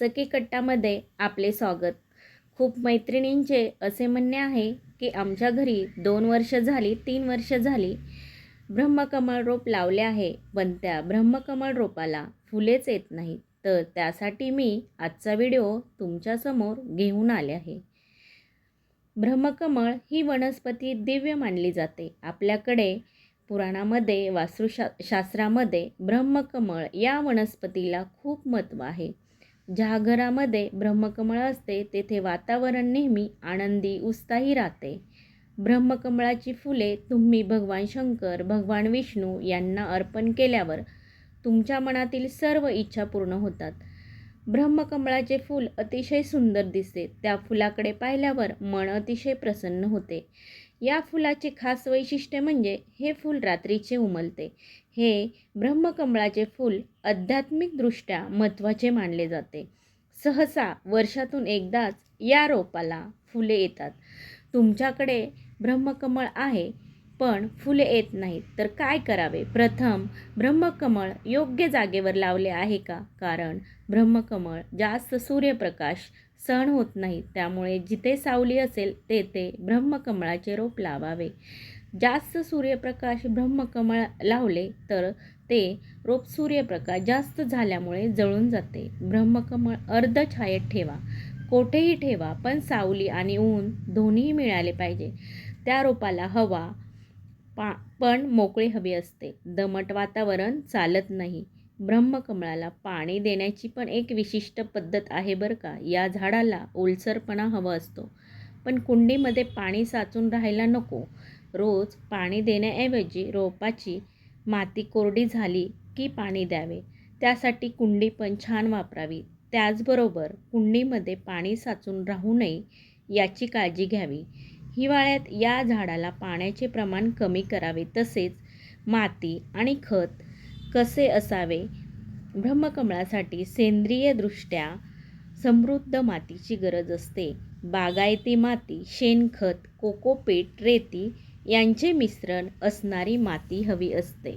सखी कट्टामध्ये आपले स्वागत. खूप मैत्रिणींचे असे म्हणणे आहे की आमच्या घरी दोन वर्ष झाली तीन वर्ष झाली ब्रह्मकमळ रोप लावले आहे पण त्या ब्रह्मकमळ रोपाला फुलेच येत नाहीत. तर त्यासाठी मी आजचा व्हिडिओ तुमच्यासमोर घेऊन आले आहे. ब्रह्मकमळ ही वनस्पती दिव्य मानली जाते. आपल्याकडे पुराणामध्ये वास्तुशा शास्त्रामध्ये ब्रह्मकमळ या वनस्पतीला खूप महत्त्व आहे. ज्या घरामध्ये ब्रह्मकमळ असते तेथे वातावरण नेहमी आनंदी उत्साही राहते. ब्रह्मकमळाची फुले तुम्ही भगवान शंकर भगवान विष्णू यांना अर्पण केल्यावर तुमच्या मनातील सर्व इच्छा पूर्ण होतात. ब्रह्मकमळाचे फूल अतिशय सुंदर दिसते. त्या फुलाकडे पाहिल्यावर मन अतिशय प्रसन्न होते. या फुलाचे खास वैशिष्ट्य म्हणजे हे फूल रात्रीचे उमलते. हे ब्रह्मकमळाचे फूल आध्यात्मिकदृष्ट्या महत्त्वाचे मानले जाते. सहसा वर्षातून एकदाच या रोपाला फुले येतात. तुमच्याकडे ब्रह्मकमळ आहे? पण फुले येत नाहीत. तर काय करावे? प्रथम ब्रह्मकमळ योग्य जागेवर लावले आहे का? कारण ब्रह्मकमळ जास्त सूर्यप्रकाश सहन होत नाही. त्यामुळे जिथे सावली असेल तेथे ब्रह्मकमळाचे रोप लावावे. जास्त सूर्यप्रकाश ब्रह्मकमळ लावले तर ते रोप सूर्यप्रकाश जास्त झाल्यामुळे जळून जाते. ब्रह्मकमळ अर्धछायेत ठेवा. कोठेही ठेवा पण सावली आणि ऊन दोन्ही मिळाले पाहिजे. त्या रोपाला हवा पा पण मोकळी हवी असते. दमट वातावरण चालत नाही. ब्रह्मकमळाला पाणी देण्याची पण एक विशिष्ट पद्धत आहे बरं का. या झाडाला ओलसरपणा हवा असतो. पण कुंडीमध्ये पाणी साचून राहायला नको. रोज पाणी देण्याऐवजी रोपाची माती कोरडी झाली की पाणी द्यावे. त्यासाठी कुंडी पण छान वापरावी. त्याचबरोबर कुंडीमध्ये पाणी साचून राहू नये याची काळजी घ्यावी. हिवाळ्यात या झाडाला पाण्याचे प्रमाण कमी करावे तसेच माती आणि खत कसे असावे ब्रह्मकमळासाठी सेंद्रियदृष्ट्या समृद्ध मातीची गरज असते. बागायती माती शेणखत कोकोपीट रेती यांचे मिश्रण असणारी माती हवी असते.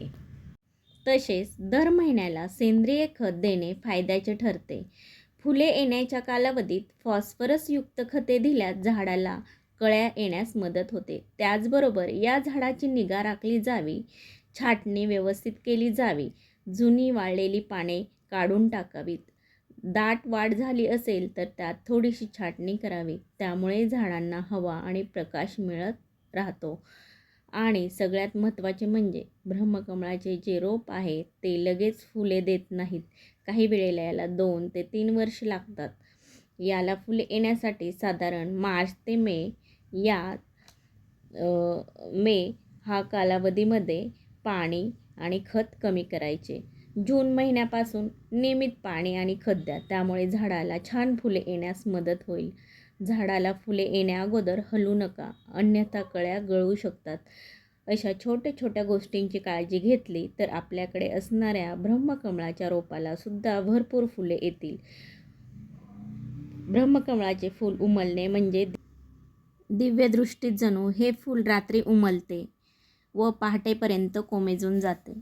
तसेच दर महिन्याला सेंद्रिय खत देणे फायद्याचे ठरते. फुले येण्याच्या कालावधीत फॉस्फरसयुक्त खते दिल्यास झाडाला कळ्या येण्यास मदत होते. त्याचबरोबर या झाडाची निगा राखली जावी छाटणी व्यवस्थित केली जावी जुनी वाळलेली पाने काढून टाकावीत. दाट वाढ झाली असेल तर त्यात थोडीशी छाटणी करावी. त्यामुळे झाडांना हवा आणि प्रकाश मिळत राहतो. आणि सगळ्यात महत्त्वाचे म्हणजे ब्रह्मकमळाचे जे रोप आहे ते लगेच फुले देत नाहीत. काही वेळेला याला दोन ते तीन वर्ष लागतात. याला फुले येण्यासाठी साधारण मार्च ते मे या मे हा कालावधीमध्ये पाणी आणि खत कमी करायचे. जून महिन्यापासून नियमित पाणी आणि खत द्या. त्यामुळे झाडाला छान फुले येण्यास मदत होईल. झाडाला फुले येण्या अगोदर हलू नका. अन्यथा कळ्या गळू शकतात. अशा छोट्या छोट्या गोष्टींची काळजी घेतली तर आपल्याकडे असणाऱ्या ब्रह्मकमळाच्या रोपाला सुद्धा भरपूर फुले येतील. ब्रह्मकमळाचे फूल उमलणे म्हणजे दिव्यदृष्टीत जणू हे फूल रात्री उमलते व पहाटेपर्यंत कोमेजून जाते.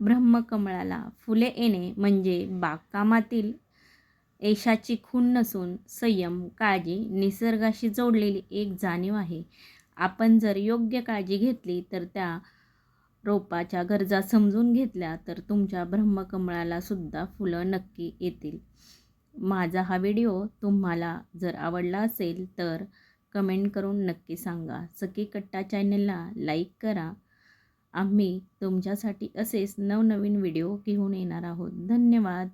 ब्रह्मकमळाला फुले येणे म्हणजे बागकामातील यशाची खूण नसून संयम काळजी निसर्गाशी जोडलेली एक जाणीव आहे. आपण जर योग्य काळजी घेतली तर त्या रोपाच्या गरजा समजून घेतल्या तर तुमच्या ब्रह्मकमळाला सुद्धा फुलं नक्की येतील. माझा हा व्हिडिओ तुम्हाला जर आवडला असेल तर कमेंट करून नक्की सांगा. सखी कट्टा चॅनलला लाईक करा. आम्ही तुमच्यासाठी असेच नवनवीन व्हिडिओ घेऊन येणार आहोत. धन्यवाद.